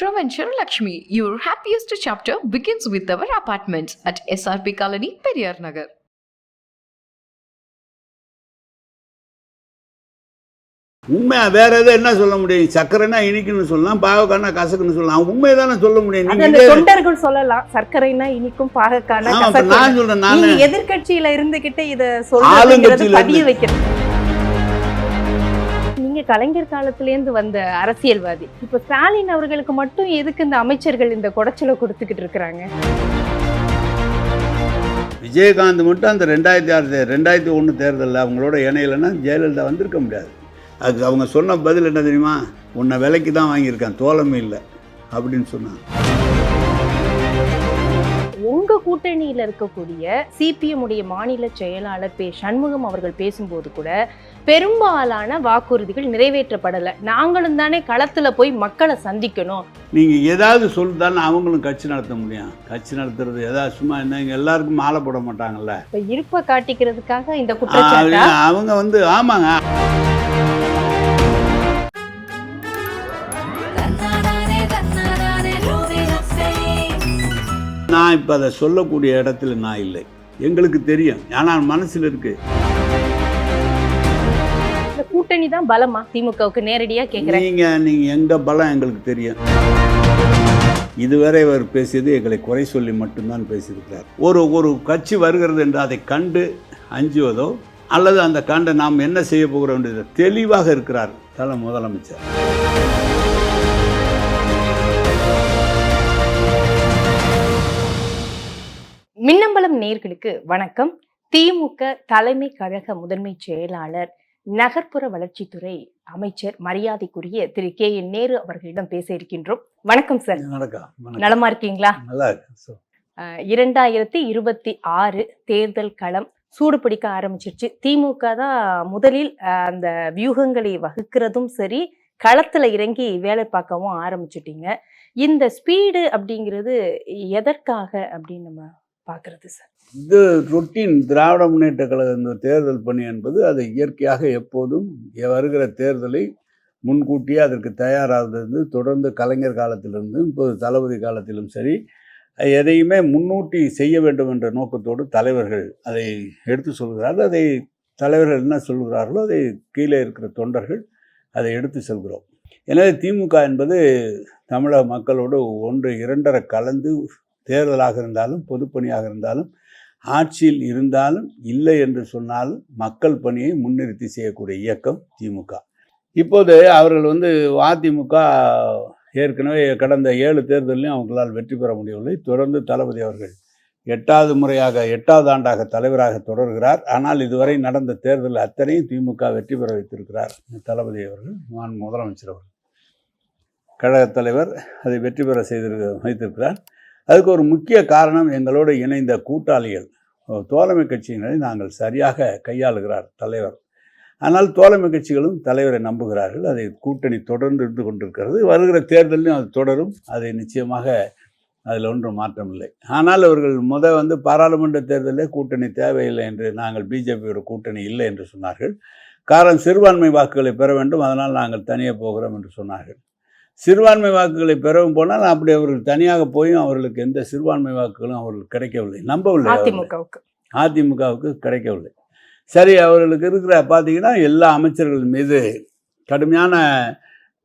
Shravanchar Lakshmi, your happiest chapter begins with our apartments at SRP Colony, Periyar Nagar. உண்மையா வேற எதை என்ன சொல்ல முடியும்? சக்கரைனா இனிக்குன்னு சொல்லலாம் பாவக்கானா கசக்குன்னு சொல்லலாம். உண்மையை தானே சொல்ல முடியும். தொண்டர்கள் சொல்லலாம் சர்க்கரைனா இனிக்கும் பாகக்கான நான் சொல்றேன் நான். நீங்க எதிர்க்கட்சியில இருந்துகிட்டு இத ஆளுங்கட்சியில பதிய வைக்கிறது நீங்க கலைஞர் காலத்துலேருந்து வந்த அரசியல்வாதி. இப்ப ஸ்டாலின் அவர்களுக்கு மட்டும் எதுக்கு இந்த அமைச்சர்கள் இந்த குடைச்சலை கொடுத்துக்கிட்டு இருக்கிறாங்க? விஜயகாந்த் மட்டும் அந்த ரெண்டாயிரத்தி ஆறு ரெண்டாயிரத்தி ஒன்று தேர்தலில் அவங்களோட இணையிலன்னா ஜெயலலிதா வந்திருக்க முடியாது. அதுக்கு அவங்க சொன்ன பதில் என்ன தெரியுமா? உன்னை விலைக்கு தான் வாங்கியிருக்கேன் தோழமை இல்லை அப்படின்னு சொன்னாங்க. கூட்டணியில இருக்கக்கூடிய சிபிஎம் உடைய மாநில செயலாளர் பே சண்முகம் அவர்கள் பேசும்போது கூட பெரும்பாலான வாக்குறுதிகள் நிறைவேற்றப்படல. நாங்களும் தானே களத்துல போய் மக்களை சந்திக்கணும். நீங்கள் ஏதாவது சொல்லுதானே அவங்களும் கட்சி நடத்த முடியும். கட்சி நடத்துறது ஏதாவது சும்மா என்ன இங்க எல்லாருக்கும் மாலை போட மாட்டாங்கல்ல. இப்ப இருப்ப காட்டிக்கிறதுக்காக இந்த குற்றச்சாட்டா? அவங்க- அவங்க வந்து ஆமாங்க. நான் இப்போ அதை சொல்லக்கூடிய இடத்துல நான் இல்லை. எங்களுக்கு தெரியும். ஆனால் மனசில் இருக்கு. கூட்டணி தான் பலமா? திமுகவுக்கு நேரடியா கேக்குறேன். நீங்க நீங்க எங்க பலம் எங்களுக்கு தெரியும். இதுவரை அவர் பேசியது எங்களை குறை சொல்லி மட்டும்தான் பேசியிருக்கிறார். ஒரு ஒரு கட்சி வருகிறது என்று அதை கண்டு அஞ்சுவதோ அல்லது அந்த கண்டு நாம் என்ன செய்ய போகிறோம் என்று தெளிவாக இருக்கிறார் தல முதலமைச்சர். மின்னம்பலம் நேர்களுக்கு வணக்கம். திமுக தலைமை கழக முதன்மை செயலாளர் நகர்ப்புற வளர்ச்சித்துறை அமைச்சர் மரியாதைக்குரிய திரு கே என் நேரு அவர்களிடம் பேச இருக்கின்றோம். வணக்கம் சார். நலமா இருக்கீங்களா? நல்லா இரண்டாயிரத்தி இருபத்தி ஆறு தேர்தல் களம் சூடு பிடிக்க ஆரம்பிச்சிருச்சு. திமுக தான் முதலில் அந்த வியூகங்களை வகுக்கிறதும் சரி களத்துல இறங்கி வேலை பார்க்கவும் ஆரம்பிச்சிட்டீங்க. இந்த ஸ்பீடு அப்படிங்கிறது எதற்காக அப்படின்னு நம்ம பார்க்கறது சார் இது ரொட்டீன் திராவிட முன்னேற்ற கழக இந்த தேர்தல் பணி என்பது அது இயற்கையாக எப்போதும் வருகிற தேர்தலை முன்கூட்டியே அதற்கு தயாராகிறது தொடர்ந்து கலைஞர் காலத்திலிருந்து இப்போது தளபதி காலத்திலும் சரி எதையுமே முன்னூட்டி செய்ய வேண்டும் என்ற நோக்கத்தோடு தலைவர்கள் அதை எடுத்து சொல்கிறார்கள். அதை தலைவர்கள் என்ன சொல்கிறார்களோ அதை கீழே இருக்கிற தொண்டர்கள் அதை எடுத்து செல்கிறோம். எனவே திமுக என்பது தமிழக மக்களோடு ஒன்று இரண்டரை கலந்து தேர்தலாக இருந்தாலும் பொதுப்பணியாக இருந்தாலும் ஆட்சியில் இருந்தாலும் இல்லை என்று சொன்னாலும் மக்கள் பணியை முன்னிறுத்தி செய்யக்கூடிய இயக்கம் திமுக. இப்போது அவர்கள் வந்து அதிமுக ஏற்கனவே கடந்த ஏழு தேர்தலையும் அவங்களால் வெற்றி பெற முடியவில்லை. தொடர்ந்து தளபதி அவர்கள் எட்டாவது முறையாக எட்டாவது ஆண்டாக தலைவராக தொடர்கிறார். ஆனால் இதுவரை நடந்த தேர்தல் அத்தனையும் திமுக வெற்றி பெற வைத்திருக்கிறார் தளபதி அவர்கள் மான் முதலமைச்சர் அவர்கள். கழகத் தலைவர் அதை வெற்றி பெற செய்திருக்க வைத்திருக்கிறார். அதுக்கு ஒரு முக்கிய காரணம் எங்களோடு இணைந்த கூட்டாளிகள். தோழமை கட்சியினரை நாங்கள் சரியாக கையாளுகிறார் தலைவர். ஆனால் தோழமை கட்சிகளும் தலைவரை நம்புகிறார்கள். அதை கூட்டணி தொடர்ந்து இருந்து கொண்டிருக்கிறது. வருகிற தேர்தலையும் அது தொடரும். அதை நிச்சயமாக அதில் ஒன்றும் மாற்றமில்லை. ஆனால் அவர்கள் முத வந்து பாராளுமன்ற தேர்தலே கூட்டணி தேவையில்லை என்று நாங்கள் பிஜேபியோட கூட்டணி இல்லை என்று சொன்னார்கள். காரணம் சிறுபான்மை வாக்குகளை பெற வேண்டும். அதனால் நாங்கள் தனியே போகிறோம் என்று சொன்னார்கள். சிறுபான்மை வாக்குகளை பெறவும் போனால் அப்படி அவர்கள் தனியாக போயும் அவர்களுக்கு எந்த சிறுபான்மை வாக்குகளும் அவர்களுக்கு கிடைக்கவில்லை. நம்பவில்லை. அதிமுகவுக்கு. அதிமுகவுக்கு கிடைக்கவில்லை. சரி அவர்களுக்கு இருக்கிற பார்த்தீங்கன்னா எல்லா அமைச்சர்கள் மீது கடுமையான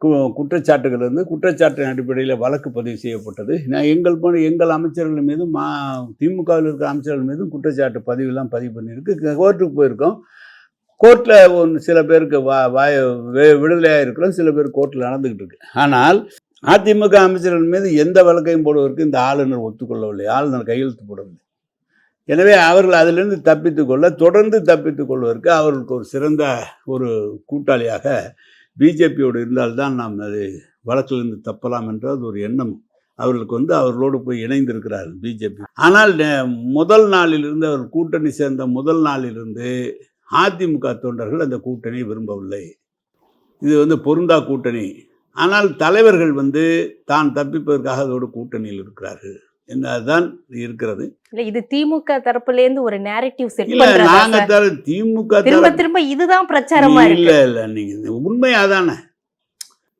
கு- குற்றச்சாட்டுகள் இருந்து குற்றச்சாட்டின் அடிப்படையில் வழக்கு பதிவு செய்யப்பட்டது. நான் எங்கள் போன எங்கள் அமைச்சர்கள் மீதும் மா திமுகவில் இருக்கிற அமைச்சர்கள் மீதும் குற்றச்சாட்டு பதிவுலாம் பதிவு பண்ணியிருக்கு. கோர்ட்டுக்கு போயிருக்கோம். கோர்ட்டில் ஒன்று சில பேருக்கு வா வாய விடுதலையாக இருக்கிறோம் சில பேர் கோர்ட்டில் நடந்துக்கிட்டு இருக்கு ஆனால் அதிமுக அமைச்சர்கள் மீது எந்த வழக்கையும் போடுவதற்கு இந்த ஆளுநர் ஒத்துக்கொள்ளவில்லை. ஆளுநர் கையெழுத்து போடவில்லை. எனவே அவர்கள் அதிலிருந்து தப்பித்துக்கொள்ள தொடர்ந்து தப்பித்துக்கொள்வதற்கு அவர்களுக்கு ஒரு சிறந்த ஒரு கூட்டாளியாக பிஜேபியோடு இருந்தால்தான் நாம் அது வழக்கிலிருந்து தப்பலாம் என்ற அது ஒரு எண்ணம். அவர்களுக்கு வந்து அவர்களோடு போய் இணைந்திருக்கிறார்கள் பிஜேபி. ஆனால் முதல் நாளிலிருந்து அவர் கூட்டணி சேர்ந்த முதல் நாளிலிருந்து அதிமுக தொண்டர்கள் அந்த கூட்டணியை விரும்பவில்லை. இது வந்து பொருந்தா கூட்டணி. ஆனால் தலைவர்கள் வந்து தான் தப்பிப்பதற்காக அதோடு கூட்டணியில் இருக்கிறார்கள். என்பதுதான் இருக்கிறது. இல்ல இது திமுக தரப்புல இருந்து ஒரு நேரட்டிவ் செட் நாங்க திமுக திரும்ப தர திரும்ப இதுதான் பிரச்சாரமா இல்ல இல்ல நீங்க உண்மை அதானே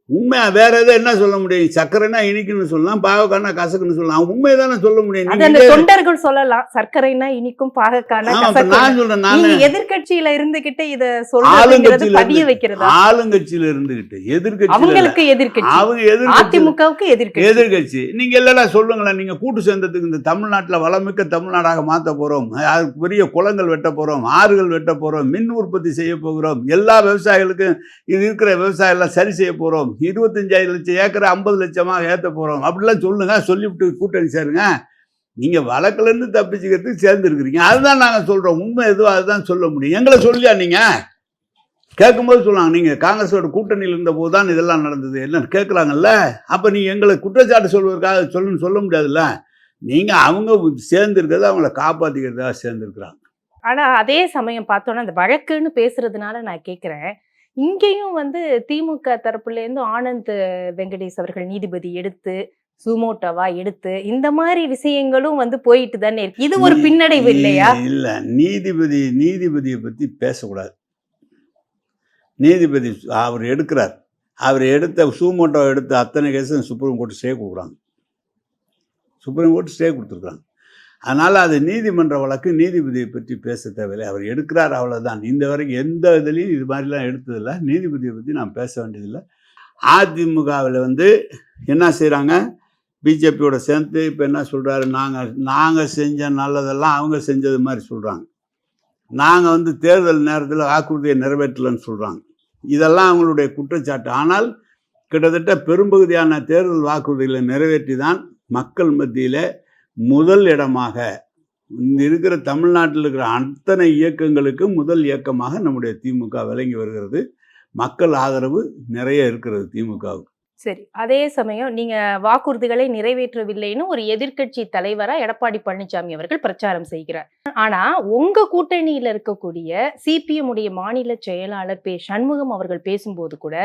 உண்மை வேற எதை என்ன சொல்ல முடியும்? சக்கரைனா இனிக்குன்னு சொல்லலாம் பாவக்கானா கசக்குன்னு சொல்லலாம். உண்மையை தானே சொல்ல முடியும்? தொண்டர்கள் சொல்லலாம். சர்க்கரைனா இனிக்கும் பாகக்கான நான் சொல்றேன் நான் நீங்க எதிர்க்கட்சியில இருந்துகிட்டு இத ஆளுங்கட்சியில பதிய வைக்கிறதா? ஆளுங்கட்சியில இருந்துகிட்டு எதிர்கட்சியில அவங்களுக்கு எதிர்க்கட்சி. அவங்க எதிர்கட்சி அதிமுகவுக்கு எதிர்க்கட்சி. எதிர்கட்சி நீங்க இல்லடா சொல்லுங்களேன். நீங்க கூட்டு சேர்ந்ததுக்கு இந்த தமிழ்நாட்டுல வளமிக்க தமிழ்நாடாக மாத்த போறோம். அதுக்கு பெரிய குளங்கள் வெட்ட போறோம் ஆறுகள் வெட்ட போறோம் மின் உற்பத்தி செய்ய போகிறோம். எல்லா விவசாயிகளுக்கும் இது இருக்கிற விவசாயம் எல்லாம் சரி செய்ய போறோம். இருபத்தஞ்சாயிரம் லட்சம் ஏக்கரை ஐம்பது லட்சமாக ஏற்ற போகிறோம் அப்படிலாம் சொல்லுங்க சொல்லிவிட்டு கூட்டணி சேருங்க. நீங்கள் வழக்கிலேருந்து தப்பிச்சுக்கிறதுக்கு சேர்ந்துருக்குறீங்க. அதுதான் நாங்கள் சொல்கிறோம் உண்மை எதுவும் அதுதான் சொல்ல முடியும். எங்களை சொல்லியா நீங்கள் கேட்கும்போது சொல்லுவாங்க நீங்கள் காங்கிரஸோட கூட்டணியில் இருந்தபோது தான் இதெல்லாம் நடந்தது. என்னன்னு கேட்குறாங்கல்ல? அப்போ நீங்கள் எங்களை குற்றச்சாட்டு சொல்வதற்காக சொல்லணும்னு சொல்ல முடியாதுல்ல? நீங்கள் அவங்க சேர்ந்துருக்கிறது அவங்கள காப்பாற்றிக்கிறதாக சேர்ந்துருக்குறாங்க. ஆனால் அதே சமயம் பார்த்தோன்னா அந்த வழக்குன்னு பேசுறதுனால நான் கேட்குறேன் இங்கேயும் வந்து திமுக தரப்புல இருந்து ஆனந்த் வெங்கடேஷ் அவர்கள் நீதிபதி எடுத்து சுமோட்டோவா எடுத்து இந்த மாதிரி விஷயங்களும் வந்து போயிட்டு தானே இருக்கு. இது ஒரு பின்னடைவு இல்லையா? இல்ல நீதிபதி நீதிபதியை பத்தி பேசக்கூடாது. நீதிபதி அவர் எடுக்கிறார். அவர் எடுத்த சூமோட்டோ எடுத்த அத்தனை கேஸும் சுப்ரீம் கோர்ட் ஸ்டே கொடுக்குறாங்க. சுப்ரீம் கோர்ட் ஸ்டே கொடுத்துருக்குறாங்க. அதனால் அது நீதிமன்ற வழக்கு நீதிபதியை பற்றி பேச தேவையில்லை. அவர் எடுக்கிறார் அவ்வளோதான் இந்த வரைக்கும் எந்த இதுலேயும் இது மாதிரிலாம் எடுத்ததில்லை. நீதிபதியை பற்றி நான் பேச வேண்டியதில்லை. அதிமுகவில் வந்து என்ன செய்கிறாங்க பிஜேபியோட சேர்ந்து இப்போ என்ன சொல்கிறாரு நாங்கள் நாங்கள் செஞ்ச நல்லதெல்லாம் அவங்க செஞ்சது மாதிரி சொல்கிறாங்க நாங்கள் வந்து தேர்தல் நேரத்தில் வாக்குறுதியை நிறைவேற்றலைன்னு சொல்கிறாங்க இதெல்லாம் அவங்களுடைய குற்றச்சாட்டு. ஆனால் கிட்டத்தட்ட பெரும்பகுதியான தேர்தல் வாக்குறுதிகளை நிறைவேற்றி தான் மக்கள் மத்தியில் முதல் இடமாக இங்க இருக்கிற தமிழ்நாட்டில் இருக்கிற அத்தனை இயக்கங்களுக்கு முதல் இயக்கமாக நம்முடைய திமுக விளங்கி வருகிறது. மக்கள் ஆதரவு நிறைய இருக்கிறது திமுகவுக்கு. சரி. அதே சமயம் நீங்க வாக்குறுதிகளை நிறைவேற்றவில்லைன்னு ஒரு எதிர்க்கட்சி தலைவரா எடப்பாடி பழனிசாமி அவர்கள் பிரச்சாரம் செய்கிறார். ஆனா உங்க கூட்டணியில இருக்கக்கூடிய சிபிஎம் உடைய மாநில செயலாளர் பே சண்முகம் அவர்கள் பேசும்போது கூட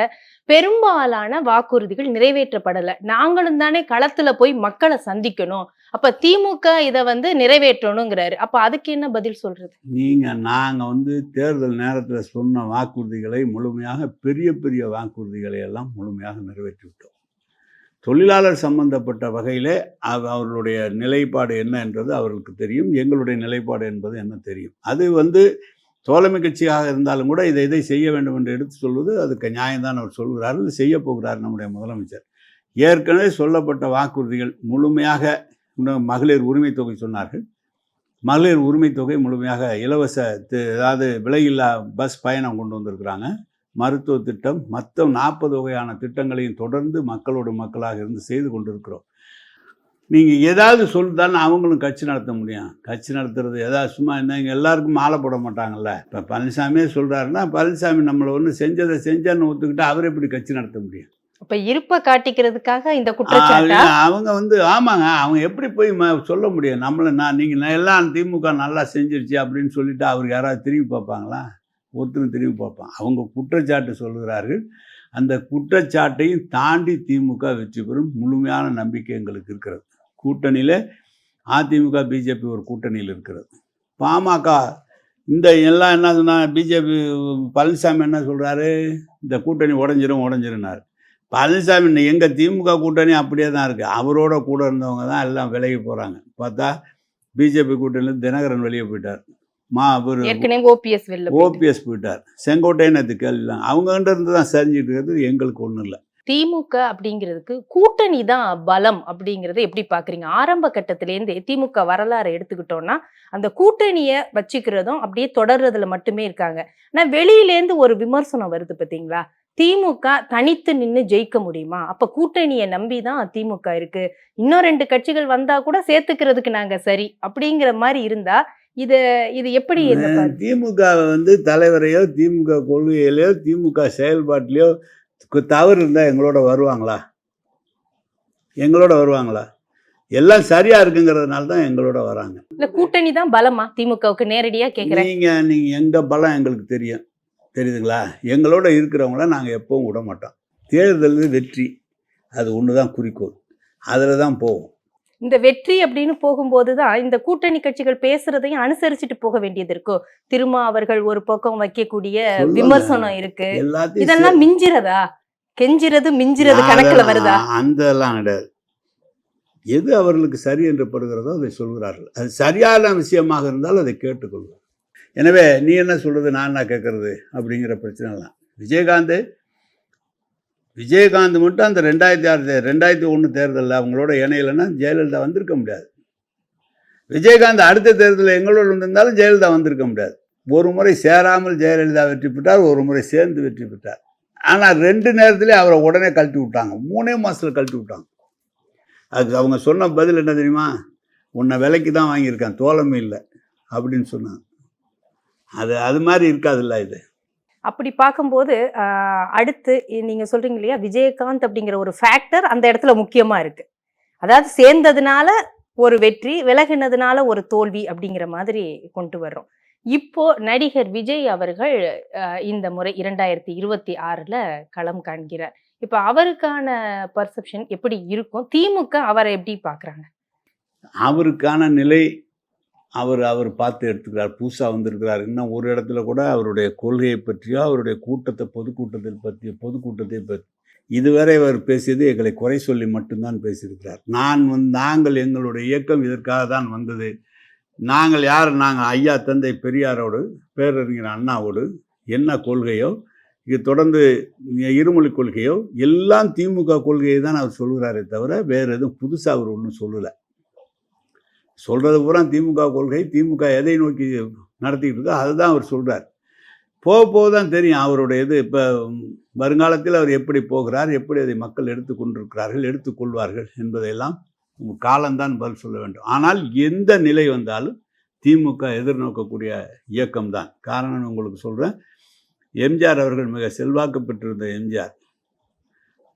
பெரும்பாலான வாக்குறுதிகள் நிறைவேற்றப்படலை. நாங்களும் தானே களத்துல போய் மக்களை சந்திக்கணும். அப்ப திமுக இதை வந்து நிறைவேற்றணுங்கிறாரு. அப்ப அதுக்கு என்ன பதில் சொல்றது? நீங்கள் நாங்கள் வந்து தேர்தல் நேரத்தில் சொன்ன வாக்குறுதிகளை முழுமையாக பெரிய பெரிய வாக்குறுதிகளை எல்லாம் முழுமையாக நிறைவேற்ற விட்டோம் தொழிலாளர் சம்பந்தப்பட்ட வகையிலே அவர்களுடைய நிலைப்பாடு என்ன என்றது அவர்களுக்கு தெரியும். எங்களுடைய நிலைப்பாடு என்பது என்ன தெரியும். அது வந்து தோழமை கட்சியாக இருந்தாலும் கூட இதை இதை செய்ய வேண்டும் என்று எடுத்து சொல்வது அதுக்கு நியாயம்தான் அவர் சொல்கிறார். இது செய்ய போகிறார் நம்முடைய முதலமைச்சர். ஏற்கனவே சொல்லப்பட்ட வாக்குறுதிகள் முழுமையாக மகளிர் உரிமை தொகை சொன்னார்கள். மகளிர் உரிமை தொகை முழுமையாக இலவச அதாவது விலையில்லா பஸ் பயணம் கொண்டு வந்திருக்கிறாங்க. மருத்துவ திட்டம் மற்ற நாற்பது வகையான திட்டங்களையும் தொடர்ந்து மக்களோடு மக்களாக இருந்து செய்து கொண்டிருக்கிறோம். நீங்கள் ஏதாவது சொல்லித்தானே அவங்களும் கட்சி நடத்த முடியும். கட்சி நடத்துறது ஏதாவது சும்மா என்ன இங்கே எல்லாருக்கும் மாலை போட மாட்டாங்கல்ல. இப்போ பழனிசாமியே சொல்கிறாருன்னா பழனிசாமி நம்மளை ஒன்று செஞ்சதை செஞ்சான்னு ஒத்துக்கிட்டு அவர் எப்படி கட்சி நடத்த முடியும்? அப்ப இருப்ப காட்டிக்கிறதுக்காக இந்த குற்றச்சாட்டா? அவங்க- வந்து ஆமாங்க அவங்க எப்படி போய் ம- சொல்ல முடியும்? நம்மளை நான் நீங்கள் எல்லாம் திமுக நல்லா செஞ்சிருச்சு அப்படின்னு சொல்லிட்டு அவருக்கு யாராவது திரும்பி பார்ப்பாங்களா? ஒருத்தரும் திரும்பி பார்ப்பான். அவங்க குற்றச்சாட்டு சொல்கிறார்கள் அந்த குற்றச்சாட்டையும் தாண்டி திமுக வெற்றி பெறும் முழுமையான நம்பிக்கை எங்களுக்கு இருக்கிறது. கூட்டணியில் அதிமுக பிஜேபி ஒரு கூட்டணியில் இருக்கிறது. பாமக இந்த எல்லாம் என்ன சொன்னால் பிஜேபி பழனிசாமி என்ன சொல்கிறாரு இந்த கூட்டணி உடஞ்சிரும் உடஞ்சிருனார் பழனிசாமி எங்கள் திமுக கூட்டணி அப்படியே தான் இருக்குது அவரோட கூட இருந்தவங்க தான் எல்லாம் விலகி போகிறாங்க பார்த்தா பிஜேபி கூட்டணியில் தினகரன் வெளியே போயிட்டார். மா அவர் ஏற்கனவே ஓபிஎஸ் வெளில. ஓபிஎஸ் போயிட்டார். செங்கோட்டையன் அது கேள்விலாம் அவங்ககிட்ட இருந்து தான் சரிஞ்சிட்டு இருக்கிறது எங்களுக்கு ஒன்றும் இல்லை. திமுக அப்படிங்கிறதுக்கு கூட்டணி தான் பலம் அப்படிங்கறத எப்படி பாக்குறீங்க? ஆரம்ப கட்டத்திலேருந்து திமுக வரலாறு எடுத்துக்கிட்டோம்னா அந்த கூட்டணிய வச்சுக்கிறதும் அப்படியே தொடர்றதுல மட்டுமே இருக்காங்க. ஆனா வெளியிலேருந்து ஒரு விமர்சனம் வருது பாத்தீங்களா? திமுக தனித்து நின்னு ஜெயிக்க முடியுமா? அப்ப கூட்டணியை நம்பி தான் திமுக இருக்கு. இன்னும் ரெண்டு கட்சிகள் வந்தா கூட சேர்த்துக்கிறதுக்கு நாங்க சரி அப்படிங்கிற மாதிரி இருந்தா இது இது எப்படி திமுக வந்து தலைவரையோ திமுக கொள்கையிலையோ திமுக செயல்பாட்டிலையோ தவறு இருந்தால் எங்களோட வருவாங்களா? எங்களோட வருவாங்களா? எல்லாம் சரியா இருக்குங்கிறதுனால தான் எங்களோட வராங்க. இல்ல கூட்டணி தான் பலமா? திமுகவுக்கு நேரடியா கேக்குறேன் நீங்க நீங்க எங்க பலம் எங்களுக்கு தெரியும். தெரியுதுங்களா? எங்களோட இருக்கிறவங்கள நாங்கள் எப்பவும் விட மாட்டோம். தேர்தல் வெற்றி. அது ஒன்று தான் குறிக்கோள். அதில் தான் போவோம். இந்த வெற்றி அப்படின்னு போகும்போது தான் இந்த கூட்டணி கட்சிகள் பேசுறதையும் அனுசரிச்சுட்டு போக வேண்டியது இருக்கும் திருமா அவர்கள் ஒரு பக்கம் வைக்கக்கூடிய. விமர்சனம் இருக்கு. இதெல்லாம் மிஞ்சிறதா? கெஞ்சிறது மிஞ்சிறது கணக்குல வருதா? அதெல்லாம் அந்தெல்லாம் கிடையாது. எது அவர்களுக்கு சரி என்று படுகிறதோ அதை சொல்கிறார்கள். அது சரியான விஷயமாக இருந்தால் அதை கேட்டுக்கொள்வார் எனவே நீ என்ன சொல்றது நான் என்ன கேட்கறது அப்படிங்கிற பிரச்சனைலாம். விஜயகாந்த் விஜயகாந்த் மட்டும் அந்த ரெண்டாயிரத்தி ஆறு தே- ரெண்டாயிரத்தி ஒன்று தேர்தலில் அவங்களோட இணையிலன்னா ஜெயலலிதா வந்திருக்க முடியாது. விஜயகாந்த் அடுத்த தேர்தலில் எங்களோட வந்திருந்தாலும் ஜெயலலிதா வந்திருக்க முடியாது. ஒரு முறை சேராமல் ஜெயலலிதா வெற்றி பெற்றார் ஒரு முறை சேர்ந்து வெற்றி பெற்றார். ஆனால் ரெண்டு நேரத்துலேயே அவரை உடனே கழட்டி விட்டாங்க. மூணே மாதத்தில் கழட்டி விட்டாங்க. அதுக்கு அவங்க சொன்ன பதில் என்ன தெரியுமா? உன்னை விலைக்கு தான் வாங்கியிருக்கேன் தோழமை இல்லை அப்படின்னு சொன்னாங்க. அது அது மாதிரி இருக்காதுல்ல இது. அப்படி பார்க்கும்போது அடுத்து நீங்கள் நீங்க சொல்றீங்க இல்லையா விஜயகாந்த் அப்படிங்கிற ஒரு ஃபேக்டர் அந்த இடத்துல முக்கியமா இருக்கு. அதாவது சேர்ந்ததுனால ஒரு வெற்றி விலகினதுனால ஒரு தோல்வி அப்படிங்கிற மாதிரி கொண்டு வர்றோம். இப்போ நடிகர் விஜய் அவர்கள் இந்த முறை இரண்டாயிரத்தி இருபத்தி ஆறுல களம் காண்கிறார். இப்போ அவருக்கான பர்செப்ஷன் எப்படி இருக்கும்? திமுக அவரை எப்படி பார்க்குறாங்க? அவருக்கான நிலை அவர் அவர் பார்த்து எடுத்துக்கிறார். புதுசாக வந்திருக்கிறார். இன்னும் ஒரு இடத்துல கூட அவருடைய கொள்கையை பற்றியோ அவருடைய கூட்டத்தை பொதுக்கூட்டத்தில் பற்றிய பொதுக்கூட்டத்தை பற்றி இதுவரை அவர் பேசியது எங்களை குறை சொல்லி மட்டும்தான் பேசியிருக்கிறார். நான் வந் நாங்கள் எங்களுடைய இயக்கம் இதற்காக தான் வந்தது. நாங்கள் யார்? நாங்கள் ஐயா தந்தை பெரியாரோடு பேரறிஞர் அண்ணாவோடு என்ன கொள்கையோ இது தொடர்ந்து இருமொழி கொள்கையோ எல்லாம் திமுக கொள்கையை தான் அவர் சொல்கிறாரே தவிர வேறு எதுவும் புதுசாக அவர் ஒன்றும் சொல்லலை. சொல்கிறது பூரா திமுக கொள்கை திமுக எதை நோக்கி நடத்திக்கிட்டு இருக்கோ அதுதான் அவர் சொல்கிறார் போக போக தான் தெரியும் அவருடைய இது இப்போ வருங்காலத்தில் அவர் எப்படி போகிறார் எப்படி அதை மக்கள் எடுத்துக்கொண்டிருக்கிறார்கள் எடுத்துக்கொள்வார்கள் என்பதையெல்லாம் காலம்தான் பதில் சொல்ல வேண்டும். ஆனால் எந்த நிலை வந்தாலும் திமுக எதிர்நோக்கக்கூடிய இயக்கம்தான். காரணம் உங்களுக்கு சொல்கிறேன் எம்ஜிஆர் அவர்கள் மிக செல்வாக்கு பெற்றிருந்த எம்ஜிஆர்.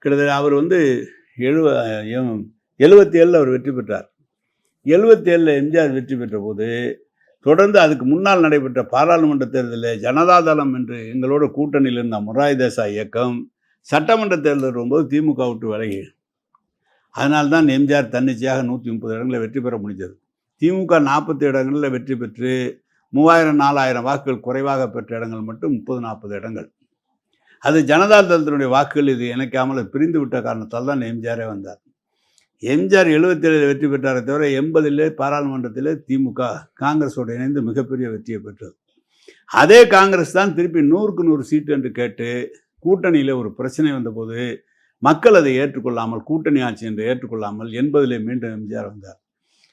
கிட்டத்தட்ட அவர் வந்து எழுவ எழுபத்தி ஏழில் அவர் வெற்றி பெற்றார். எழுபத்தி ஏழில் எம்ஜிஆர் வெற்றி பெற்ற போது தொடர்ந்து அதுக்கு முன்னால் நடைபெற்ற பாராளுமன்ற தேர்தலில் ஜனதாதளம் என்று எங்களோட கூட்டணியில் இருந்த முராய் தேசாய் இயக்கம் சட்டமன்ற தேர்தல் வரும்போது திமுக விட்டு விலகி. அதனால்தான் எம்ஜிஆர் தன்னிச்சையாக நூற்றி முப்பது இடங்களில் வெற்றி பெற முடிஞ்சது. திமுக நாற்பத்தி இடங்களில் வெற்றி பெற்று மூவாயிரம் நாலாயிரம் வாக்குகள் குறைவாக பெற்ற இடங்கள் மட்டும் முப்பது நாற்பது இடங்கள். அது ஜனதா தளத்தினுடைய வாக்குகள் இது இணைக்காமல் பிரிந்து விட்ட காரணத்தால் தான் எம்ஜிஆரே வந்தார். எம்ஜிஆர் எழுபத்தேழில் வெற்றி பெற்றாரே தவிர எண்பதிலே பாராளுமன்றத்தில் திமுக காங்கிரஸோடு இணைந்து மிகப்பெரிய வெற்றியை பெற்றது. அதே காங்கிரஸ் தான் திருப்பி நூறுக்கு நூறு சீட்டு என்று கேட்டு கூட்டணியில் ஒரு பிரச்சனை வந்தபோது மக்கள் அதை ஏற்றுக்கொள்ளாமல் கூட்டணி ஆட்சி என்று ஏற்றுக்கொள்ளாமல் எண்பதிலே மீண்டும் எம்ஜிஆர் வந்தார்.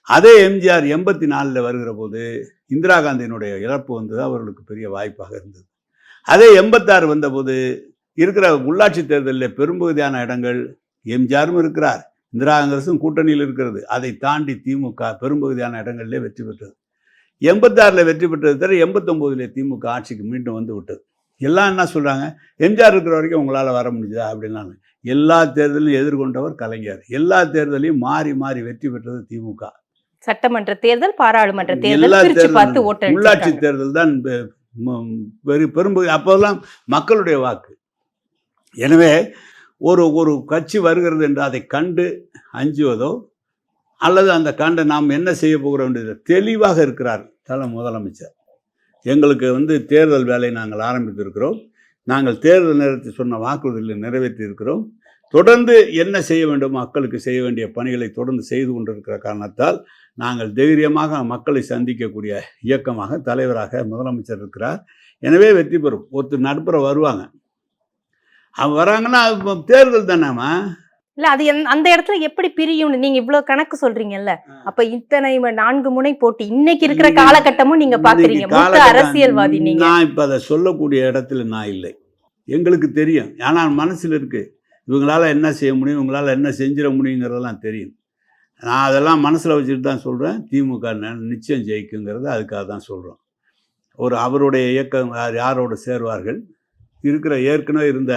அதே எம்ஜிஆர் எண்பத்தி நாலில் வருகிற போது இந்திரா காந்தியினுடைய இழப்பு வந்தது அவர்களுக்கு பெரிய வாய்ப்பாக இருந்தது. அதே எண்பத்தாறு வந்தபோது இருக்கிற உள்ளாட்சி தேர்தலில் பெரும்பகுதியான இடங்கள் எம்ஜிஆரும் இருக்கிறார். இந்திரா காங்கிரஸும் கூட்டணியில் இருக்கிறது. அதை தாண்டி திமுக பெரும்பகுதியான இடங்களிலே வெற்றி பெற்றது. எண்பத்தாறில் வெற்றி பெற்றது தவிர எண்பத்தொம்போதில் திமுக ஆட்சிக்கு மீண்டும் வந்து விட்டது. எல்லாம் என்ன சொல்கிறாங்க எம்ஜிஆர் இருக்கிற வரைக்கும் உங்களால் வர முடியுதா அப்படின்னாங்க. எல்லா தேர்தலையும் எதிர்கொண்டவர் கலைஞர். எல்லா தேர்தலையும் மாறி மாறி வெற்றி பெற்றது திமுக. சட்டமன்ற தேர்தல் பாராளுமன்ற தேர்தல் உள்ளாட்சி. தேர்தல் தான் பெரு பெரும்பகுதி அப்போதெல்லாம் மக்களுடைய வாக்கு. எனவே ஒரு ஒரு கட்சி வருகிறது என்று அதை கண்டு அஞ்சுவதோ அல்லது அந்த கண்டு நாம் என்ன செய்ய போகிறோம் என்று தெளிவாக இருக்கிறார் தல முதலமைச்சர். எங்களுக்கு வந்து தேர்தல் வேலை நாங்கள் ஆரம்பித்திருக்கிறோம். நாங்கள் தேர்தல் நேரத்தில் சொன்ன வாக்குறுதிகளை நிறைவேற்றி இருக்கிறோம். தொடர்ந்து என்ன செய்ய வேண்டும் மக்களுக்கு செய்ய வேண்டிய பணிகளை தொடர்ந்து செய்து கொண்டிருக்கிற காரணத்தால் நாங்கள் தைரியமாக மக்களை சந்திக்கக்கூடிய இயக்கமாக தலைவராக முதலமைச்சர் இருக்கிறார். எனவே வெற்றி பெறும். ஒருத்தர் நடுப்புற வருவாங்க. அவங்க வராங்கன்னா அது தேர்தல் தானேம்மா இல்ல அது எந்த- அந்த இடத்துல எப்படி பிரியும் நீங்க இவ்வளவு கணக்கு சொல்றீங்கல்ல? அப்ப இத்தனை நான்கு முனை போட்டி இன்னைக்கு இருக்கிற காலகட்டமும் நீங்க பாக்குறீங்க. மூத்த அரசியல்வாதி நீங்க. நான் இப்போ அதை சொல்லக்கூடிய இடத்துல நான் இல்லை. எங்களுக்கு தெரியும். ஆனால் மனசில் இருக்கு. இவங்களால என்ன செய்ய முடியும் இவங்களால என்ன செஞ்சிட முடியுங்கிறதெல்லாம் தெரியும். நான் அதெல்லாம் மனசில் வச்சுட்டு தான் சொல்கிறேன் திமுக நிச்சயம் ஜெயிக்குங்கிறது அதுக்காக தான் சொல்கிறோம் ஒரு அவருடைய இயக்கம் யார் யாரோடு சேருவார்கள்? இருக்கிற ஏற்கனவே இருந்த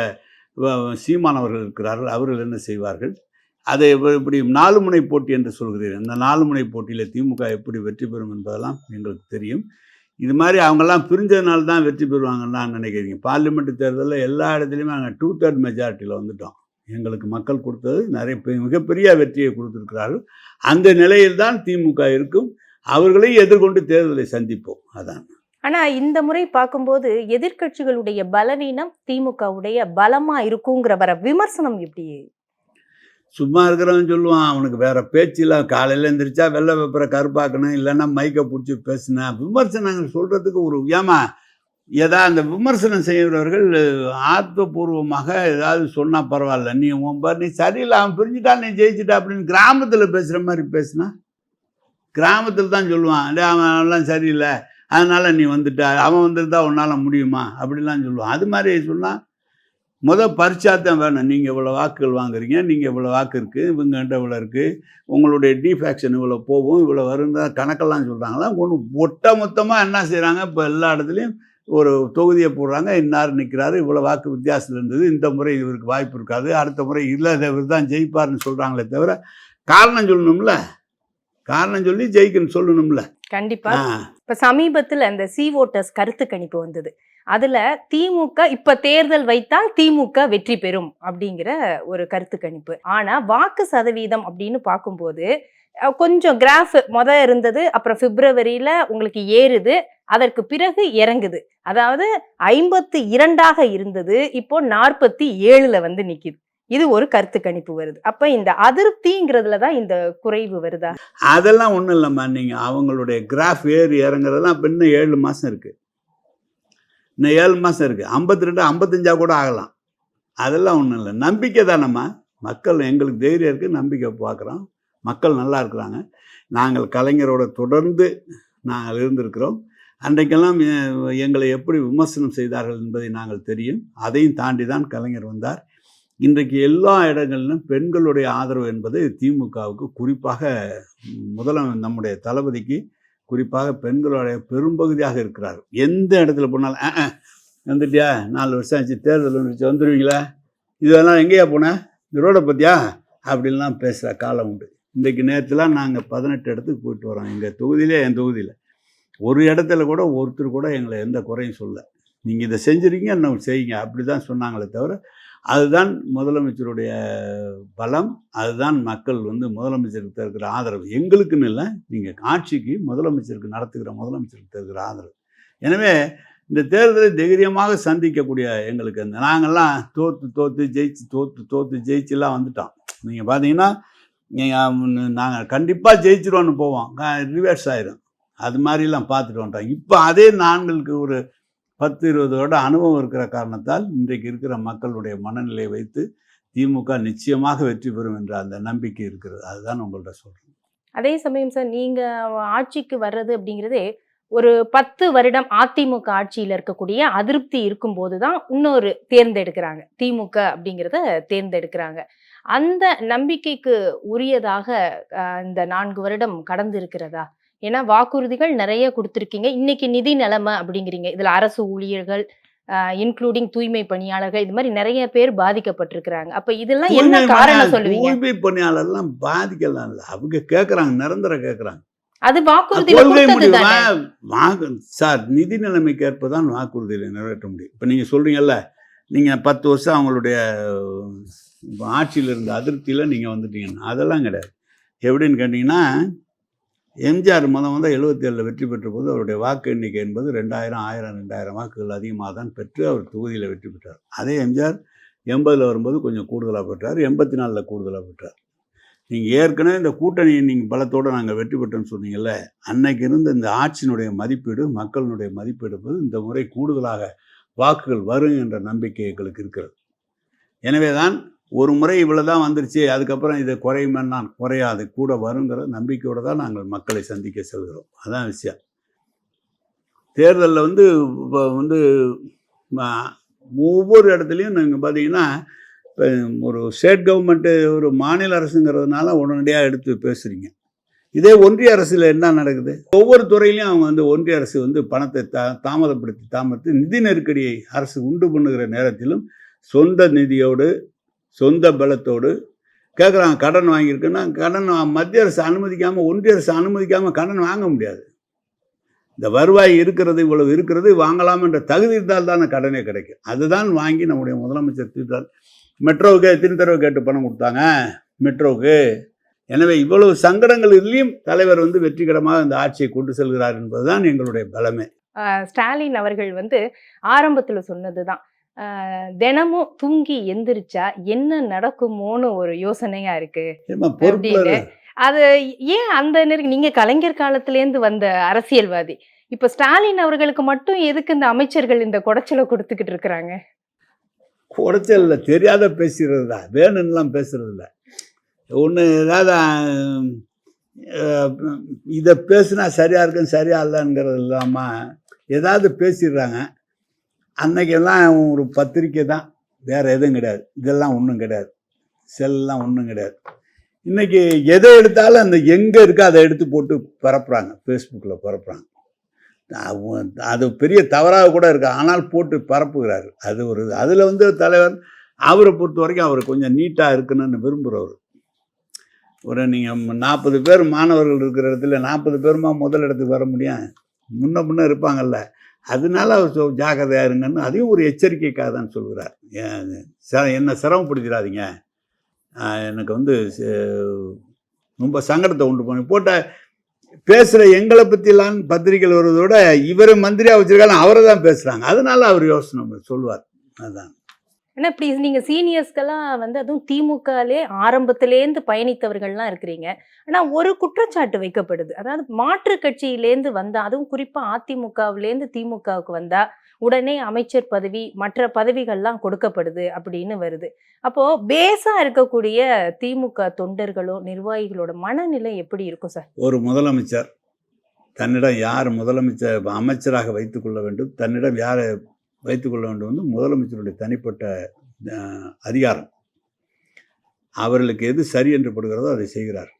சீமானவர்கள் இருக்கிறார்கள் அவர்கள் என்ன செய்வார்கள்? அதை இப்படி நாலு முனை போட்டி என்று சொல்கிறீர்கள். இந்த நாலு முனை போட்டியில் திமுக எப்படி வெற்றி பெறும் என்பதெல்லாம் எங்களுக்கு தெரியும். இது மாதிரி அவங்கெல்லாம் பிரிஞ்சதுனால தான் வெற்றி பெறுவாங்கன்னு நான் நினைக்கிறீங்க. பார்லிமெண்ட் தேர்தலில் எல்லா இடத்துலையுமே நாங்கள் டூ தேர்ட் மெஜாரிட்டியில் வந்துட்டோம். எங்களுக்கு மக்கள் கொடுத்தது நிறைய பெ- மிகப்பெரிய வெற்றியை கொடுத்துருக்கிறார்கள். அந்த நிலையில் தான் திமுக இருக்கும். அவர்களையும் எதிர்கொண்டு தேர்தலை சந்திப்போம். அதான். ஆனால் இந்த முறை பார்க்கும்போது எதிர்க்கட்சிகளுடைய பலவீனம் திமுகவுடைய பலமா இருக்குங்கிற வர விமர்சனம் எப்படி? சும்மா இருக்கிறவன் சொல்லுவான் அவனுக்கு வேற பேச்சில் காலையில் எந்திரிச்சா வெள்ளை பேப்பரை கருப்பாக்கணும் இல்லைன்னா மைக்கை பிடிச்சி பேசினேன் விமர்சனங்கள் சொல்கிறதுக்கு ஒரு ஏமா ஏதா அந்த விமர்சனம் செய்கிறவர்கள் ஆத்மபூர்வமாக ஏதாவது சொன்னால் பரவாயில்ல. நீ உன் பார் நீ சரியில்லை அவன் பிரிஞ்சுட்டா நீ ஜெயிச்சிட்டா அப்படின்னு கிராமத்தில் பேசுகிற மாதிரி பேசுனா கிராமத்தில் தான் சொல்லுவான் டேய் அவன் எல்லாம் சரியில்லை. அதனால நீ வந்துட்ட அவன் வந்திருந்தா உன்னால் முடியுமா? அப்படிலாம் சொல்லுவான். அது மாதிரி சொன்னால் முத பரிச்சாத்தான் வேணும். நீங்கள் இவ்வளோ வாக்குகள் வாங்குறீங்க நீங்கள் இவ்வளோ வாக்கு இருக்குது இவங்ககிட்ட இவ்வளோ இருக்குது உங்களுடைய டிஃபேக்ஷன் இவ்வளோ போகும் இவ்வளோ வருந்தா கணக்கெல்லாம் சொல்கிறாங்களா ஒன்று ஒட்ட மொத்தமாக என்ன செய்கிறாங்க இப்போ எல்லா இடத்துலையும் ஒரு தொகுதியை போடுறாங்க. இன்னார் நிற்கிறாரு இவ்வளோ வாக்கு வித்தியாசத்தில் இருந்தது இந்த முறை இவருக்கு வாய்ப்பு இருக்காது அடுத்த முறை இல்லை இவர் தான் ஜெயிப்பார்னு சொல்கிறாங்களே தவிர காரணம் சொல்லணும்ல. காரணம் சொல்லி ஜெயிக்கணும் சொல்லணும்ல. கண்டிப்பா. ஆ. இப்போ சமீபத்தில் அந்த சி ஓட்டர்ஸ் கருத்து கணிப்பு வந்தது. அதில் திமுக இப்போ தேர்தல் வைத்தால் திமுக வெற்றி பெறும் அப்படிங்கிற ஒரு கருத்து கணிப்பு. ஆனால் வாக்கு சதவீதம் அப்படின்னு பார்க்கும்போது கொஞ்சம் கிராஃப் மொதல் இருந்தது அப்புறம் பிப்ரவரியில் உங்களுக்கு ஏறுது அதற்கு பிறகு இறங்குது. அதாவது ஐம்பத்தி இரண்டாக இருந்தது இப்போ நாற்பத்தி ஏழில் வந்து நிற்கிது இது ஒரு கருத்து கணிப்பு வருது. அப்ப இந்த அதிருப்திங்கிறதுல தான் இந்த குறைவு வருதா? அதெல்லாம் ஒன்றும் இல்லைம்மா. நீங்கள் அவங்களுடைய கிராஃப் ஏறி இறங்குறதெல்லாம் இப்போ இன்னும் ஏழு மாதம் இருக்குது இன்னும் ஏழு மாதம் இருக்குது ஐம்பத்தி ரெண்டு ஐம்பத்தஞ்சா கூட ஆகலாம். அதெல்லாம் ஒன்றும் இல்லை. நம்பிக்கை தானம்மா. மக்கள் எங்களுக்கு தைரியம் இருக்குது நம்பிக்கை பார்க்குறோம். மக்கள் நல்லா இருக்கிறாங்க. நாங்கள் கலைஞரோட தொடர்ந்து நாங்கள் இருந்திருக்கிறோம். அன்றைக்கெல்லாம் எங்களை எப்படி விமர்சனம் செய்தார்கள் என்பதை நாங்கள் தெரியும். அதையும் தாண்டி தான் கலைஞர் வந்தார். இன்றைக்கு எல்லா இடங்களிலும் பெண்களுடைய ஆதரவு என்பது திமுகவுக்கு குறிப்பாக முதல நம்முடைய தளபதிக்கு குறிப்பாக பெண்களுடைய பெரும்பகுதியாக இருக்கிறார். எந்த இடத்துல போனாலும் வந்துட்டியா? நாலு வருஷம் ஆச்சு தேர்தல் வந்துருச்சு வந்துடுவீங்களா இதெல்லாம் எங்கேயா போனேன் இந்த ரோடை பற்றியா அப்படின்லாம் பேசுகிற காலம் உண்டு. இன்றைக்கு நேரத்தில் நாங்கள் பதினெட்டு இடத்துக்கு போயிட்டு வரோம். எங்கள் தொகுதியிலே என் தொகுதியில். ஒரு இடத்துல கூட ஒருத்தர் கூட எங்களை எந்த குறையும் சொல்ல. நீங்கள் இதை செஞ்சுருக்கீங்க இன்னும் செய்யுங்க? அப்படி தான் சொன்னாங்களே தவிர அதுதான் முதலமைச்சருடைய பலம் அதுதான் மக்கள் வந்து முதலமைச்சருக்கு தருகிற ஆதரவு. எங்களுக்குன்னு இல்லை நீங்கள் ஆட்சிக்கு முதலமைச்சருக்கு நடத்துகிற முதலமைச்சருக்கு தருகிற ஆதரவு. எனவே இந்த தேர்தலை தைரியமாக சந்திக்கக்கூடிய எங்களுக்கு அந்த நாங்கள்லாம் தோற்று தோற்று ஜெயிச்சு தோற்று தோற்று ஜெயிச்சுலாம் வந்துட்டோம். நீங்கள் பார்த்தீங்கன்னா நாங்கள் கண்டிப்பாக ஜெயிச்சிருவோன்னு போவோம். ரிவர்ஸ் ஆயிரும். அது மாதிரிலாம் பார்த்துட்டு வந்துட்டோம். இப்போ அதே நாங்களுக்கு ஒரு பத்து இருபது வருட அனுபவம் இருக்கிற காரணத்தால் இன்றைக்கு இருக்கிற மக்களுடைய மனநிலையை வைத்து திமுக நிச்சயமாக வெற்றி பெறும் என்ற அந்த நம்பிக்கை இருக்கிறது. அதுதான் உங்கள்கிட்ட சொல்கிறேன் அதே சமயம் சார் நீங்கள் ஆட்சிக்கு வர்றது அப்படிங்கிறதே ஒரு பத்து வருடம் அதிமுக ஆட்சியில் இருக்கக்கூடிய அதிருப்தி இருக்கும்போது தான் இன்னொரு தேர்ந்தெடுக்கிறாங்க. திமுக அப்படிங்கிறத தேர்ந்தெடுக்கிறாங்க. அந்த நம்பிக்கைக்கு உரியதாக இந்த நான்கு வருடம் கடந்து இருக்கிறதா ஏன்னா வாக்குறுதிகள் நிறைய கொடுத்துருக்கீங்க. இன்னைக்கு நிதி நிலைமை அப்படிங்கிறீங்க. இதுல அரசு ஊழியர்கள் இன்க்ளூடிங் தூய்மை பணியாளர்கள் இது மாதிரி நிறைய பேர் பாதிக்கப்பட்டிருக்கிறாங்க. அப்ப இதெல்லாம் என்ன காரணம் சொல்லுவீங்க? தூய்மை பணியாளர்லாம் பாதிக்கலாம் இல்லை அவங்க கேட்குறாங்க நிரந்தரம் கேட்குறாங்க அது வாக்குறுதியில கொள்கை கொடுத்தது முடிவு? தானே வாக்கு சார் நிதி நிலைமைக்கு ஏற்ப தான் வாக்குறுதியில் நிறைவேற்ற முடியும். இப்போ நீங்கள் சொல்கிறீங்கல்ல நீங்கள் பத்து வருஷம் அவங்களுடைய ஆட்சியில் இருந்த அதிருப்தியில் நீங்கள் வந்துட்டீங்கன்னா அதெல்லாம் கிடையாது. எப்படின்னு கேட்டிங்கன்னா எம்ஜிஆர் மதம் வந்து எழுபத்தி ஏழில் வெற்றி பெற்ற போது அவருடைய வாக்கு எண்ணிக்கை என்பது ரெண்டாயிரம் ஆயிரம் ரெண்டாயிரம் வாக்குகள் அதிகமாக தான் பெற்று அவர் தொகுதியில் வெற்றி பெற்றார். அதே எம்ஜிஆர் எண்பதில் வரும்போது கொஞ்சம் கூடுதலாக பெற்றார் எண்பத்தி நாலில் கூடுதலாக பெற்றார். நீங்கள் ஏற்கனவே இந்த கூட்டணியை நீங்கள் பலத்தோடு நாங்கள் வெற்றி பெற்றோம்னு சொன்னீங்கல்ல அன்னைக்கு இருந்த இந்த ஆட்சியினுடைய மதிப்பீடு மக்களினுடைய மதிப்பீடு போது இந்த முறை கூடுதலாக வாக்குகள் வரும் என்ற நம்பிக்கை எங்களுக்கு இருக்கிறது. எனவே தான் ஒரு முறை இவ்வளோ தான் வந்துருச்சு அதுக்கப்புறம் இதை குறையுமே நான் குறையாது கூட வருங்கிற நம்பிக்கையோடு தான் நாங்கள் மக்களை சந்திக்க செல்கிறோம். அதான் விஷயம். தேர்தலில் வந்து இப்போ வந்து ஒவ்வொரு இடத்துலையும் நீங்கள் பார்த்தீங்கன்னா இப்போ ஒரு ஸ்டேட் கவர்மெண்ட்டு ஒரு மாநில அரசுங்கிறதுனால உடனடியாக எடுத்து பேசுகிறீங்க இதே ஒன்றிய அரசில் என்ன நடக்குது? ஒவ்வொரு துறையிலையும் அவங்க வந்து ஒன்றிய அரசு வந்து பணத்தை தா தாமதப்படுத்தி தாமதத்து நிதி நெருக்கடியை அரசு உண்டு பண்ணுகிற நேரத்திலும் சொந்த நிதியோடு சொந்த பலத்தோடு கேட்குறாங்க கடன் வாங்கியிருக்குன்னா கடன் மத்திய அரசு அனுமதிக்காமல் ஒன்றிய அரசு அனுமதிக்காமல் கடன் வாங்க முடியாது. இந்த வருவாய் இருக்கிறது இவ்வளவு இருக்கிறது வாங்கலாம் என்ற தகுதி இருந்தால் தானே கடனே கிடைக்கும். அதுதான் வாங்கி நம்முடைய முதலமைச்சர் தீர்த்தார். மெட்ரோவுக்கு எத்தனை தடவை கேட்டு பணம் கொடுத்தாங்க. மெட்ரோவுக்கு. எனவே இவ்வளவு சங்கடங்கள் இல்லையும் தலைவர் வந்து வெற்றிகரமாக இந்த ஆட்சியை கொண்டு செல்கிறார் என்பதுதான் எங்களுடைய பலமே. ஸ்டாலின் அவர்கள் வந்து ஆரம்பத்தில் சொன்னது தான் தினமும் தூங்கி எந்திரிச்சா என்ன நடக்குமோன்னு ஒரு யோசனையா இருக்கு. எப்படின்னு? அது ஏன் அந்த நீங்க கலைஞர் காலத்துல இருந்து வந்த அரசியல்வாதி. இப்ப ஸ்டாலின் அவர்களுக்கு மட்டும் எதுக்கு இந்த அமைச்சர்கள் இந்த குடைச்சலை கொடுத்துக்கிட்டு இருக்கிறாங்க? குறைச்சல்ல தெரியாத பேசுறது தான். வேணும்லாம் பேசுறது இல்லை. ஒன்று ஏதாவது இதை பேசுனா சரியா இருக்கும் சரியா இல்லைங்கிறது இல்லாமல் ஏதாவது பேசிடுறாங்க. அன்னைக்கெல்லாம் ஒரு பத்திரிக்கை தான். வேறு எதுவும் கிடையாது. இதெல்லாம் ஒன்றும் கிடையாது. செல்லாம் ஒன்றும் கிடையாது. இன்றைக்கி எதை எடுத்தாலும் அந்த எங்கே இருக்கோ அதை எடுத்து போட்டு பரப்புகிறாங்க ஃபேஸ்புக்கில் பரப்புகிறாங்க அது பெரிய தவறாக கூட இருக்கு? ஆனால் போட்டு பரப்புகிறாரு. அது ஒரு அதில் வந்து தலைவர் அவரை பொறுத்த வரைக்கும் அவர் கொஞ்சம் நீட்டாக இருக்கணும்னு விரும்புகிறவர் ஒரு நீங்கள் நாற்பது பேர் மாணவர்கள் இருக்கிற இடத்துல நாற்பது பேருமா முதல் இடத்துக்கு வர முடியும்? முன்ன முன்னே இருப்பாங்கல்ல. அதனால அவர் சொ- ஜாக்கிரதையா இருங்கன்னு அதையும் ஒரு எச்சரிக்கைக்காக தான் சொல்கிறார். ச என்னை சிரமப்படுத்திடாதீங்க. எனக்கு வந்து ரொம்ப சங்கடத்தை உண்டு பண்ணி போட்ட பேசுகிற எங்களை பற்றிலாம் பத்திரிக்கையில் வருவதோட இவர் மந்திரியாக வச்சுருக்காங்க அவரை தான் பேசுகிறாங்க அதனால அவர் யோசனை சொல்லுவார் அதான். ஏன்னா இப்படி நீங்கள் சீனியர்ஸ்க்கெல்லாம் வந்து அதுவும் திமுகலே ஆரம்பத்திலேருந்து பயணித்தவர்கள்லாம் இருக்கிறீங்க. ஆனால் ஒரு குற்றச்சாட்டு வைக்கப்படுது. அதாவது மாற்று கட்சியிலேருந்து வந்தால் அதுவும் குறிப்பாக அதிமுகவிலேருந்து திமுகவுக்கு வந்தால் உடனே அமைச்சர் பதவி மற்ற பதவிகள்லாம் கொடுக்கப்படுது அப்படின்னு வருது. அப்போ பேஸா இருக்கக்கூடிய திமுக தொண்டர்களோ நிர்வாகிகளோட மனநிலை எப்படி இருக்கும் சார்? ஒரு முதலமைச்சர் தன்னிடம் யார் முதலமைச்சர் அமைச்சராக வைத்துக்கொள்ள வேண்டும் தன்னிடம் யார் வைத்துக்கொள்ள வேண்டும் வந்து முதலமைச்சருடைய தனிப்பட்ட அதிகாரம். அவர்களுக்கு எது சரி என்று படுகிறதோ அதை செய்கிறார்.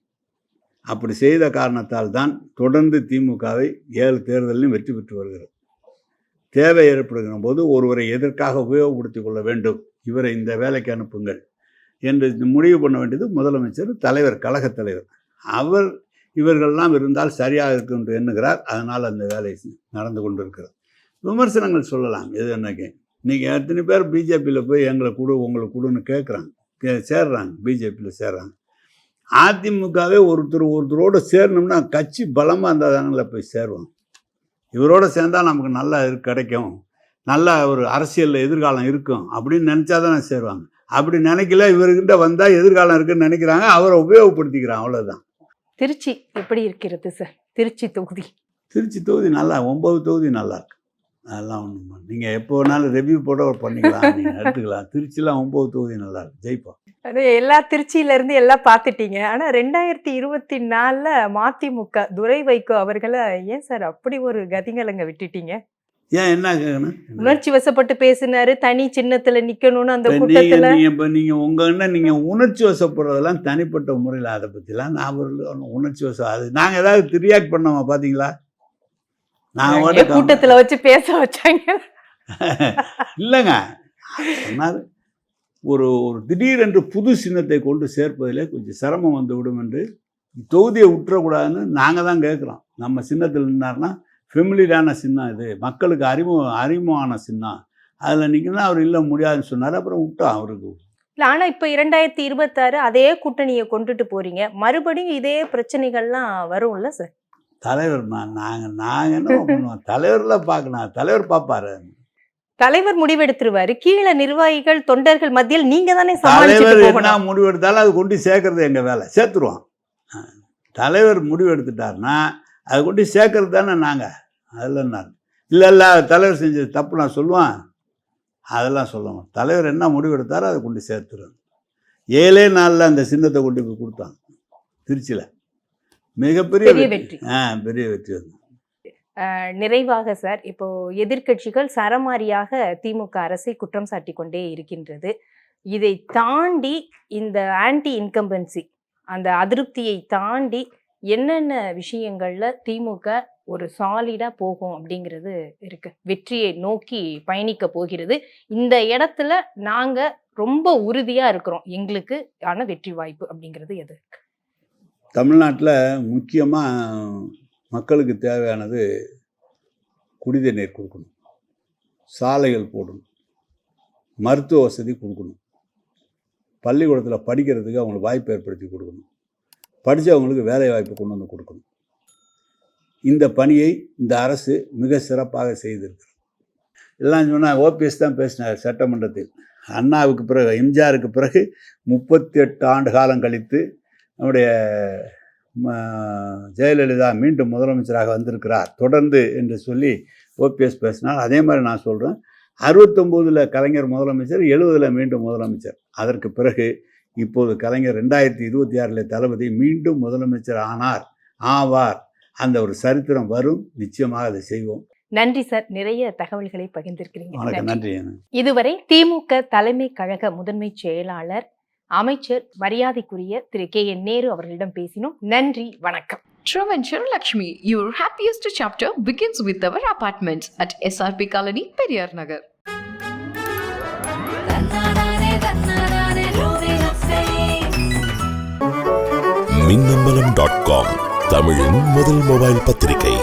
அப்படி செய்த காரணத்தால் தான் தொடர்ந்து திமுகவை ஏழு தேர்தலிலும் வெற்றி பெற்று வருகிறது. தேவை ஏற்படுகிற போது ஒருவரை எதற்காக உபயோகப்படுத்திக் கொள்ள வேண்டும்? இவரை இந்த வேலைக்கு அனுப்புங்கள் என்று முடிவு பண்ண வேண்டியது முதலமைச்சர் தலைவர் கழகத் தலைவர். அவர் இவர்கள்லாம் இருந்தால் சரியாக இருக்கும் என்று எண்ணுகிறார். அதனால் அந்த வேலை நடந்து கொண்டிருக்கிறது. விமர்சனங்கள் சொல்லலாம். எது என்னைக்கு? நீங்கள் எத்தனை பேர் பிஜேபியில் போய் எங்களை கொடு உங்களை கொடுன்னு கேட்குறாங்க கே சேர்றாங்க பிஜேபியில் சேர்றாங்க. அதிமுகவே ஒருத்தர் ஒருத்தரோடு சேரணும்னா கட்சி பலமாக இருந்தால் தானே போய் சேருவாங்க. இவரோட சேர்ந்தால் நமக்கு நல்லா இது கிடைக்கும். நல்ல ஒரு அரசியலில் எதிர்காலம் இருக்கும் அப்படின்னு நினச்சா தானே சேருவாங்க. அப்படி நினைக்கல இவர்கிட்ட வந்தால் எதிர்காலம் இருக்குன்னு நினைக்கிறாங்க. அவரை உபயோகப்படுத்திக்கிறான் அவ்வளோதான் திருச்சி எப்படி இருக்கிறது சார்? திருச்சி தொகுதி. திருச்சி தொகுதி நல்லா ஒம்பது தொகுதி நல்லா இருக்கு. அதெல்லாம் ஒன்றும் நீங்கள் எப்போ வேணாலும் ரெவ்யூ போட பண்ணிக்கலாம். நீங்கள் எடுத்துக்கலாம். திருச்சிலாம் ஒம்பது தொகுதி நல்லா இருக்கு. ஜெயிப்போம். அது எல்லா திருச்சியில இருந்து எல்லாம் பார்த்துட்டீங்க ஆனா ரெண்டாயிரத்தி இருபத்தி நாலுல மதிமுக துரை வைகோ அவர்களை ஏன் சார் அப்படி ஒரு கதிங்கலங்க விட்டுட்டீங்க? ஏன் என்ன உணர்ச்சி வசப்பட்டு பேசினாரு. தனி சின்னத்துல நிக்கணும்னு அந்த கூட்டத்துல. நீங்கள் இப்போ நீங்கள் உங்கள் என்ன நீங்கள் உணர்ச்சி வசப்படுறதெல்லாம் தனிப்பட்ட முறையில் அதை பற்றிலாம் நான் உணர்ச்சி வசம் அது நாங்கள் ஏதாவது ரியாக்ட் பண்ணோமா பார்த்தீங்களா நான் ஓட்ட கூட்டத்துல வச்சு பேச வச்சாங்க. இல்லைங்க. சொன்னார். ஒரு ஒரு திடீரென்று புது சின்னத்தை கொண்டு சேர்ப்பதிலே கொஞ்சம் சிரமம் வந்து விடும் என்று. தொகுதியை விட்டுறக்கூடாதுன்னு நாங்கள் தான் கேட்குறோம். நம்ம சின்னத்தில் நின்னார்னா ஃபெமிலியரான சின்னம் இது. மக்களுக்கு அறிமுகம் அறிமுகமான சின்னம். அதில் நிற்கணும் அவர் இல்லை முடியாதுன்னு சொன்னார். அப்புறம் விட்டோம் அவருக்கு. இல்ல ஆனா இப்ப இரண்டாயிரத்தி இருபத்தாறு அதே கூட்டணியை கொண்டுட்டு போறீங்க. மறுபடியும் இதே பிரச்சனைகள்லாம் வரும்ல சார்? தலைவர் நான் நாங்கள் நாங்கள் என்ன பண்ணுவோம்? தலைவர்லாம் பார்க்கணும் தலைவர் பார்ப்பாரு தலைவர் முடிவெடுத்துருவாரு. கீழே நிர்வாகிகள் தொண்டர்கள் மத்தியில் நீங்க தானே தலைவர் என்ன முடிவெடுத்தாலும் அது கொண்டு சேர்க்கறது எங்கள் வேலை. சேர்த்துருவோம். தலைவர் முடிவெடுத்துட்டாருன்னா அது கொண்டு சேர்க்கறது தானே நாங்கள் அதில் நான் இல்லை இல்லை தலைவர் செஞ்சது தப்பு நான் சொல்லுவேன். அதெல்லாம் சொல்லுவேன் தலைவர் என்ன முடிவெடுத்தாரோ அதை கொண்டு சேர்த்துருவேன் ஏழே நாளில் அந்த சின்னத்தை கொண்டு போய் கொடுத்தாங்க திருச்சியில். மிகப்பெரிய பெரிய வெற்றி. வெற்றி. ஆ பெரிய வெற்றி அது. நிறைவாக சார் இப்போ எதிர்க்கட்சிகள் சரமாரியாக திமுக அரசை குற்றம் சாட்டி கொண்டே இருக்கின்றது. இதை தாண்டி இந்த ஆன்டி இன்கம்பன்சி அந்த அதிருப்தியை தாண்டி என்னென்ன விஷயங்கள்ல திமுக ஒரு சாலிடா போகும் அப்படிங்கிறது இருக்கு. வெற்றியை நோக்கி பயணிக்க போகிறது. இந்த இடத்துல நாங்க ரொம்ப உறுதியா இருக்கிறோம். எங்களுக்கு ஆன வெற்றி வாய்ப்பு அப்படிங்கிறது எது தமிழ்நாட்டில் முக்கியமாக மக்களுக்கு தேவையானது குடித நீர் கொடுக்கணும். சாலைகள் போடணும். மருத்துவ வசதி கொடுக்கணும். பள்ளிக்கூடத்தில் படிக்கிறதுக்கு அவங்களுக்கு வாய்ப்பு ஏற்படுத்தி கொடுக்கணும். படித்தவங்களுக்கு வேலை வாய்ப்பு கொண்டு வந்து கொடுக்கணும். இந்த பணியை இந்த அரசு மிக சிறப்பாக செய்திருக்கு. எல்லாம் சொன்னால் ஓபிஎஸ் தான் பேசினார் சட்டமன்றத்தில். அண்ணாவுக்கு பிறகு எம்ஜிஆருக்கு பிறகு முப்பத்தி எட்டு ஆண்டு காலம் கழித்து நம்முடைய ஜெயலலிதா மீண்டும் முதலமைச்சராக வந்திருக்கிறார். தொடர்ந்து என்று சொல்லி ஓபிஎஸ் பேசினார். அதே மாதிரி நான் சொல்கிறேன் அறுபத்தொம்போதில் கலைஞர் முதலமைச்சர் எழுபதில் மீண்டும் முதலமைச்சர். அதற்கு பிறகு இப்போது கலைஞர் ரெண்டாயிரத்தி இருபத்தி ஆறில் தளபதி மீண்டும் முதலமைச்சர் ஆனார் ஆவார். அந்த ஒரு சரித்திரம் வரும். நிச்சயமாக அதை செய்வோம். நன்றி சார். நிறைய தகவல்களை பகிர்ந்திருக்கிறீங்க. இதுவரை திமுக தலைமை கழக முதன்மை செயலாளர் அமைச்சர் மரியாதைக்குரிய திரு கே என் நேரு அவர்களிடம் பேசினோம் நன்றி வணக்கம் Travanchar Lakshmi, your happiest chapter begins with our apartments at SRP Colony, Periyar Nagar. Minnambalam dot com தமிழின் முதல் மொபைல் பத்திரிகை